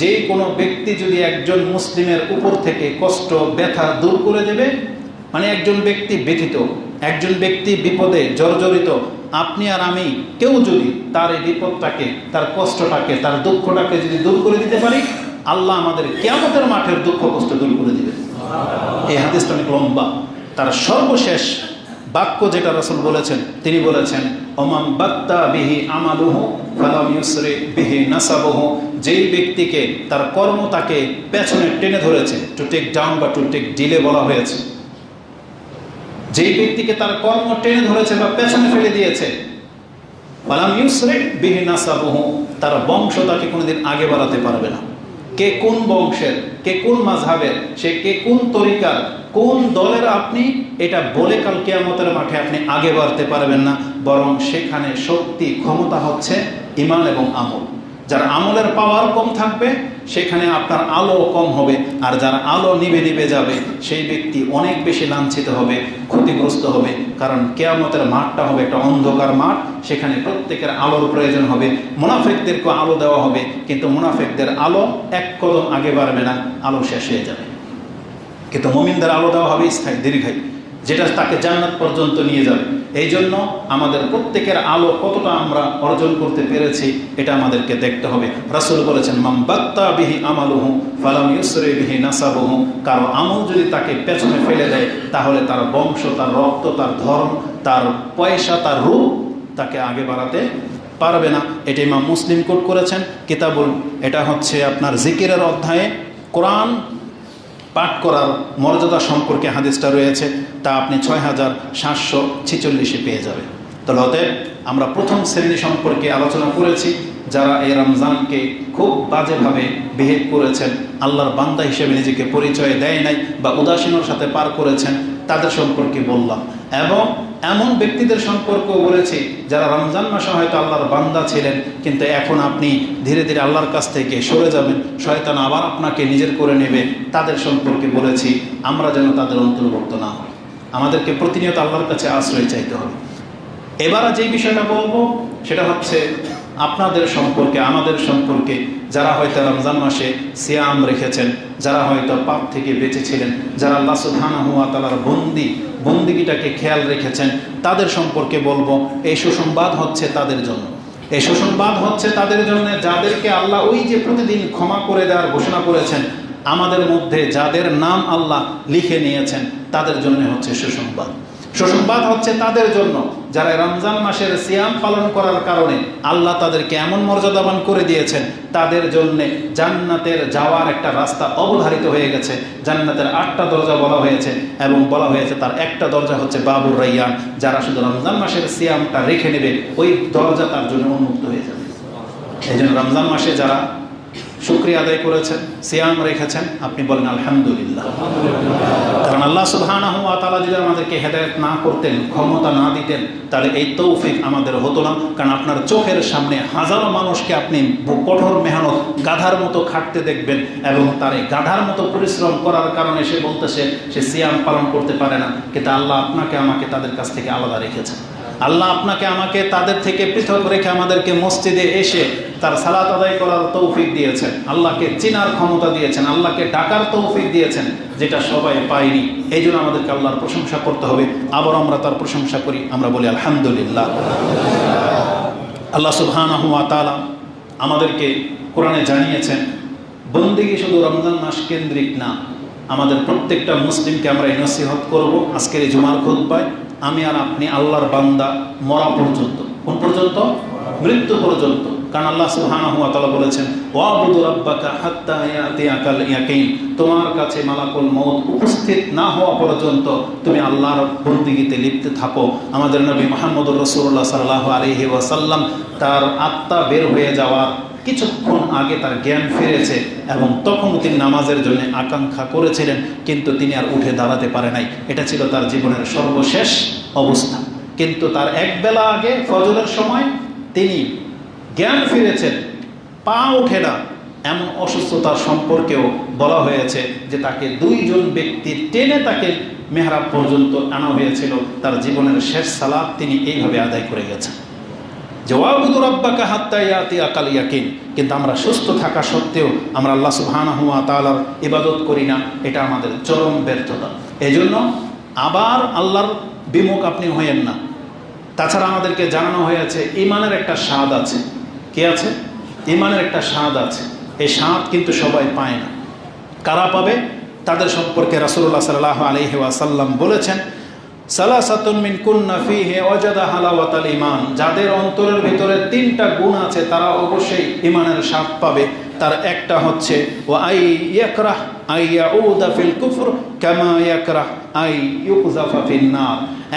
যে কোনো ব্যক্তি যদি একজন মুসলিমের উপর থেকে কষ্ট, ব্যথা দূর করে দেবে মানে একজন ব্যক্তি ব্যথিত, একজন ব্যক্তি বিপদে জর্জরিত, আপনি আর আমি কেউ যদি তার এই বিপদটাকে, তার কষ্টটাকে, তার দুঃখটাকে যদি দূর করে দিতে পারি, আল্লাহ আমাদের কেয়ামতের মাঠের দুঃখ, কষ্ট দূর করে দিবে এই হাদিসটা অনেক লম্বা। তার সর্বশেষ বাক্য যেটা রসুল বলেছেন, তিনি বলেছেন, ওমান বাত্তা বিহি আমালুহ, ফালাম ইউসরে বিহি নাসাবহ যেই ব্যক্তিকে তার কর্ম তাকে পেছনে টেনে ধরেছে টু টেক ডাউন বা টু টেক ডিলে বলা হয়েছে। যেই ব্যক্তিকে তার কর্ম টেনে ধরেছে বা পেছনে ফেলে দিয়েছে তার বংশ তাকে কোনোদিন আগে বাড়াতে পারবে না। কে কোন বংশের, কে কোন মাঝহাবের সে কে কোন তরিকার, কোন দলের আপনি, এটা বলে কাল কেয়ামতের মাঠে আপনি আগে বাড়তে পারবেন না, বরং সেখানে শক্তি, ক্ষমতা হচ্ছে ইমান এবং আমল। যার আমলের পাওয়ার কম থাকবে, সেখানে আপনার আলো কম হবে। আর যার আলো নিবে নিবে যাবে, সেই ব্যক্তি অনেক বেশি লাঞ্ছিত হবে, ক্ষতিগ্রস্ত হবে। কারণ কেয়ামতের মাঠটা হবে একটা অন্ধকার মাঠ, সেখানে প্রত্যেকের আলোর প্রয়োজন হবে। মুনাফেকদেরকে আলো দেওয়া হবে, কিন্তু মুনাফেকদের আলো এক কদম আগে বাড়বে না, আলো শেষ হয়ে যাবে। কিন্তু মমিনদের আলো দেওয়া হবে স্থায়ী, দীর্ঘায়ী। যেটা তাকে জান্নাত পর্যন্ত নিয়ে যাবে। এই জন্য আমাদের প্রত্যেকের আলো কতটা আমরা অর্জন করতে পেরেছি, এটা আমাদেরকে দেখতে হবে। রাসুল বলেছেন মাম বাত্তা বিহি আমালুহু ফালাম ইউসরে বিহি নাসাবহু। কারও আমল যদি তাকে পেছনে ফেলে দেয়, তাহলে তার বংশ, তার রক্ত, তার ধর্ম, তার পয়সা, তার রূপ তাকে আগে বাড়াতে পারবে না। এটা ইমাম মুসলিম কোট করেছেন। কিতাবুল, এটা হচ্ছে আপনার জিকিরের অধ্যায়ে কোরআন পাঠ করার মর্যাদা সম্পর্কে হাদিসটা রয়েছে, তা আপনি ছয় হাজার সাতশো ছেচল্লিশে পেয়ে যাবেন। তাহলে অতএব আমরা প্রথম শ্রেণি সম্পর্কে আলোচনা করেছি, যারা এই রমজানকে খুব বাজেভাবে বিহেভ করেছেন, আল্লাহর বান্দা হিসেবে নিজেকে পরিচয় দেয় নাই বা উদাসীনের সাথে পার করেছেন, তাদের সম্পর্কে বললাম। এবং এমন ব্যক্তিদের সম্পর্ক বলেছি যারা রমজান মাসে হয়তো আল্লাহর বান্দা ছিলেন, কিন্তু এখন আপনি ধীরে ধীরে আল্লাহর কাছ থেকে সরে যাবেন। শয়তান আবার আপনাকে নিজের করে নেবে। তাদের সম্পর্কে বলেছি, আমরা যেন তাদের অন্তর্ভুক্ত না হই। আমাদেরকে প্রতিনিয়ত আল্লাহর কাছে আশ্রয় চাইতে হবে। এবার যে বিষয়টা বলব, সেটা হচ্ছে আপনাদের সম্পর্কে, আমাদের সম্পর্কে, যারা হয়তো রমজান মাসে সিয়াম রেখেছেন, যারা হয়তো পাপ থেকে বেঁচেছিলেন, যারা আল্লাহ সুবহানা হুয়া তালার বন্দি, বন্দিগিটাকে খেয়াল রেখেছেন, তাদের সম্পর্কে বলব, এই সুসংবাদ হচ্ছে তাদের জন্য। এই সুসংবাদ হচ্ছে তাদের জন্য যাদেরকে আল্লাহ ওই যে প্রতিদিন ক্ষমা করে দেওয়ার ঘোষণা করেছেন, আমাদের মধ্যে যাদের নাম আল্লাহ লিখে নিয়েছেন, তাদের জন্য হচ্ছে সুসংবাদ। সুসংবাদ হচ্ছে তাদের জন্য, যারা রমজান মাসের সিয়াম পালন করার কারণে আল্লাহ তাদেরকে এমন মর্যাদাবান করে দিয়েছেন, তাদের জন্য জান্নাতের যাওয়ার একটা রাস্তা অবধারিত হয়ে গেছে। জান্নাতের আটটা দরজা বলা হয়েছে এবং বলা হয়েছে তার একটা দরজা হচ্ছে বাবুর রাইয়ান, যারা শুধু রমজান মাসের সিয়ামটা রেখে নেবে, ওই দরজা তার জন্য উন্মুক্ত হয়ে যাবে। এই জন্য রমজান মাসে যারা শুক্রিয়া আদায় করেছেন, সিয়াম রেখেছেন। আপনি বলেন, আলহামদুলিল্লাহ। কারণ আল্লাহ সুবহানাহু ওয়া তাআলা যদি আমাদেরকে হেদায়েত না করতেন, ক্ষমতা না দিতেন, তাহলে এই তৌফিক আমাদের হতো না। কারণ আপনার চোখের সামনে হাজারো মানুষকে আপনি কঠোর মেহনত, গাধার মতো খাটতে দেখবেন এবং তার এই গাধার মতো পরিশ্রম করার কারণে সে বলতেছে, সে সিয়াম পালন করতে পারে না। কিন্তু আল্লাহ আপনাকে, আমাকে তাদের কাছ থেকে আলাদা রেখেছেন। আল্লাহ আপনাকে আমাকে তাদের থেকে পৃথক রেখে আমাদেরকে মসজিদে এসে তার সালাত আদায় করার তৌফিক দিয়েছেন। আল্লাহকে চিনার ক্ষমতা দিয়েছেন। আল্লাহকে ডাকার তৌফিক দিয়েছেন, যেটা সবাই পায়নি। এই জন্য আমাদেরকে আল্লাহর প্রশংসা করতে হবে। আবার আমরা তার প্রশংসা করি, আমরা বলি আলহামদুলিল্লাহ। আল্লাহ সুবহানাহু তাআলা আমাদেরকে কোরআনে জানিয়েছেন, বন্দিগি শুধু রমজান মাস কেন্দ্রিক না, আমাদের প্রত্যেকটা মুসলিমকে আমরা এই নসিহত করব। আজকের এই জুমার খুদ্বায় আমি আর আপনি আল্লাহর বান্দা, মরা পর্যন্ত। কোন পর্যন্ত? মৃত্যু পর্যন্ত। কারণ আল্লাহ সুবহানাহু ওয়া তাআলা বলেছেন, ওয়াবুদু রাব্বাকা হাত্তা ইয়াতিয়াকাল ইয়াকিন। তোমার কাছে মালাকুল মউত উপস্থিত না হওয়া পর্যন্ত তুমি আল্লাহর বন্দিগিতে লিপ্ত থাকো। আমাদের নবী মুহাম্মদুর রাসূলুল্লাহ সাল্লাল্লাহু আলাইহি ওয়াসাল্লাম তার আত্মা বের হয়ে যাওয়ার কিছুক্ষণ আগে তার জ্ঞান ফিরেছে এবং তখন তিনি নামাজের জন্য আকাঙ্ক্ষা করেছিলেন, কিন্তু তিনি আর উঠে দাঁড়াতে পারে নাই। এটা ছিল তার জীবনের সর্বশেষ অবস্থা। কিন্তু তার এক বেলা আগে ফজরের সময় তিনি জ্ঞান ফিরেছেন, পা ওঠে না। এমন অসুস্থতার সম্পর্কেও বলা হয়েছে যে তাকে দুইজন ব্যক্তি টেনে তাকে মেহরাব পর্যন্ত আনা হয়েছিল। তার জীবনের শেষ সালাদ তিনি এইভাবে আদায় করে গেছেন। যে ওয়াবুদু রব্বাকা হাত্তা ইয়াতি আকাল ইয়াকিন। কিন্তু আমরা সুস্থ থাকা সত্ত্বেও আমরা আল্লাহ সুবহানাহু ওয়া তাআলার ইবাদত করি না, এটা আমাদের চরম ব্যর্থতা। এজন্য আবার আল্লাহর বিমুখ আপনি হয়েন না। তাছাড়া আমাদেরকে জানানো হয়েছে ইমানের একটা স্বাদ আছে। কে আছে? ইমানের একটা স্বাদ আছে। এই স্বাদ কিন্তু সবাই পায় না। কারা পাবে? তাদের সম্পর্কে রাসূলুল্লাহ সাল্লাল্লাহু আলাইহি ওয়াসাল্লাম বলেছেন সালাসাতুন মিন কুন্না ফিহি ওয়াজাদা হালাওয়াতাল ঈমান। যাদের অন্তরের ভিতরে তিনটা গুণ আছে, তারা অবশ্যই ঈমানের স্বাদ পাবে। তার একটা হচ্ছে ও আই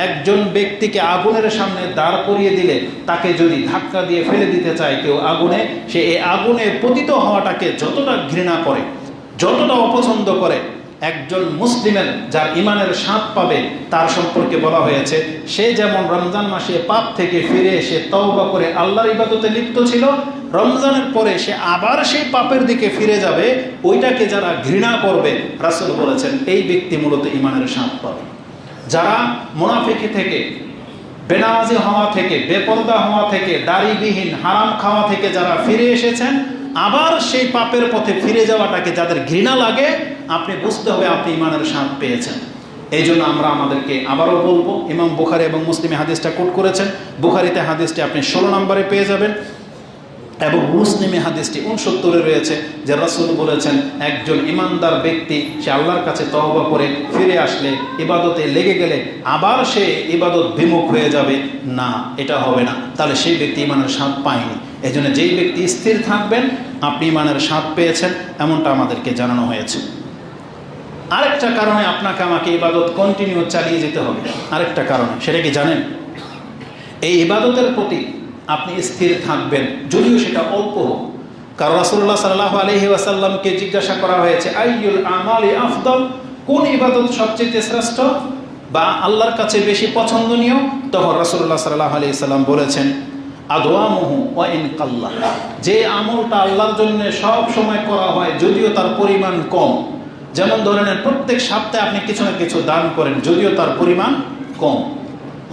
একজন ব্যক্তিকে আগুনের সামনে দাঁড় করিয়ে দিলে, তাকে যদি ধাক্কা দিয়ে ফেলে দিতে চায় কেউ আগুনে, সে এই আগুনে পতিত হওয়াটাকে যতটা ঘৃণা করে, যতটা অপছন্দ করে একজন মুসলিমের যার ইমানের স্বাদ পাবে, তার সম্পর্কে বলা হয়েছে, সে যেমন রমজান মাসে পাপ থেকে ফিরে এসে তওবা করে আল্লাহর ইবাদতে লিপ্ত ছিল, রমজানের পরে সে আবার সেই পাপের দিকে ফিরে যাবে, ওইটাকে যারা ঘৃণা করবে, রাসুল বলেছেন, এই ব্যক্তি মূলত ইমানের স্বাদ পাবে। যারা মুনাফিকি থেকে, বেনামাজি হওয়া থেকে, বেপর্দা হওয়া থেকে, দাড়িবিহীন, হারাম খাওয়া থেকে যারা ফিরে এসেছেন, আবার সেই পাপের পথে ফিরে যাওয়াটাকে যাদের ঘৃণা লাগে আপনি বুঝতে হবে আপনি ইমানের স্বাদ পেয়েছেন। এই জন্য আমরা আমাদেরকে আবারও বলব, ইমাম বুখারি এবং মুসলিমে হাদিসটা কোট করেছেন। বুখারিতে হাদিসটি আপনি ষোলো নম্বরে পেয়ে যাবেন এবং মুসলিমে হাদিসটি উনসত্তরে রয়েছে, যে রাসূল বলেছেন, একজন ইমানদার ব্যক্তি, সে আল্লাহর কাছে তহবা করে ফিরে আসলে ইবাদতে লেগে গেলে আবার সে ইবাদত বিমুখ হয়ে যাবে। না, এটা হবে না। তাহলে সেই ব্যক্তি ইমানের স্বাদ পায়নি। এই জন্য যেই ব্যক্তি স্থির থাকবেন, আপনি ইমানের স্বাদ পেয়েছেন, এমনটা আমাদেরকে জানানো হয়েছে। আরেকটা কারণে আপনাকে আমাকে ইবাদত কন্টিনিউ চালিয়ে যেতে হবে। আরেকটা কারণে, সেটা কি জানেন? এই ইবাদতের প্রতি আপনি স্থির থাকবেন, যদিও সেটা অল্প হোক। কারণ রাসুল্লাহ সাল্লাহ আলহি ওয়াসাল্লামকে জিজ্ঞাসা করা হয়েছে, আইয়ুল আমালি আফদল? কোন ইবাদত সবচেয়ে শ্রেষ্ঠ বা আল্লাহর কাছে বেশি পছন্দনীয়? তখন রাসুল্লাহ সাল্লাহ আলি সাল্লাম বলেছেন আদোয়ামহু ওয়া ইন কাল্লা। যে আমলটা আল্লাহর জন্য সব সময় করা হয়, যদিও তার পরিমাণ কম। যেমন ধরে নেন প্রত্যেক সপ্তাহে আপনি কিছু না কিছু দান করেন, যদিও তার পরিমাণ কম।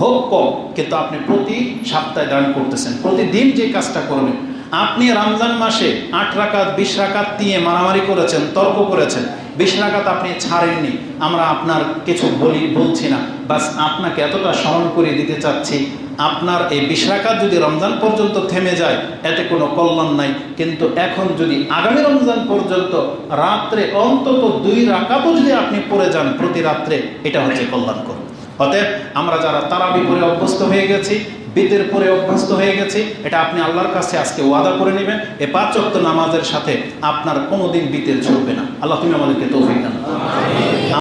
হোক কম, কিন্তু আপনি প্রতি সপ্তাহে দান করতেছেন। প্রতিদিন যে কাজটা করবেন আপনি রমজান মাসে আট রাকাত, বিশ রাকাত দিয়ে মারামারি করেছেন, তর্ক করেছেন, বিশ রাকাত আপনি ছাড়েননি, আমরা আপনার কিছু বলি, বলছি না। বাস আপনাকে এতটা স্মরণ করিয়ে দিতে চাচ্ছি, আপনার এই বিশ রাকাত যদি রমজান পর্যন্ত থেমে যায়, এতে কোনো কল্যাণ নাই। কিন্তু এখন যদি আগামী রমজান পর্যন্ত রাত্রে অন্তত দুই রাকাতও যদি আপনি পড়ে যান প্রতি রাত্রে, এটা হচ্ছে কল্যাণকর। অতএব আমরা যারা তারাবি পরে অভ্যস্ত হয়ে গেছি বিতের পরে অভ্যস্ত হয়ে গেছি, এটা আপনি আল্লাহর কাছে আজকে ওয়াদা করে নেবেন। এ পাঁচ নামাজের সাথে আপনার কোনোদিন বিতের চলবে না। আল্লাহ তুমি আমাদেরকে তৌফিক দান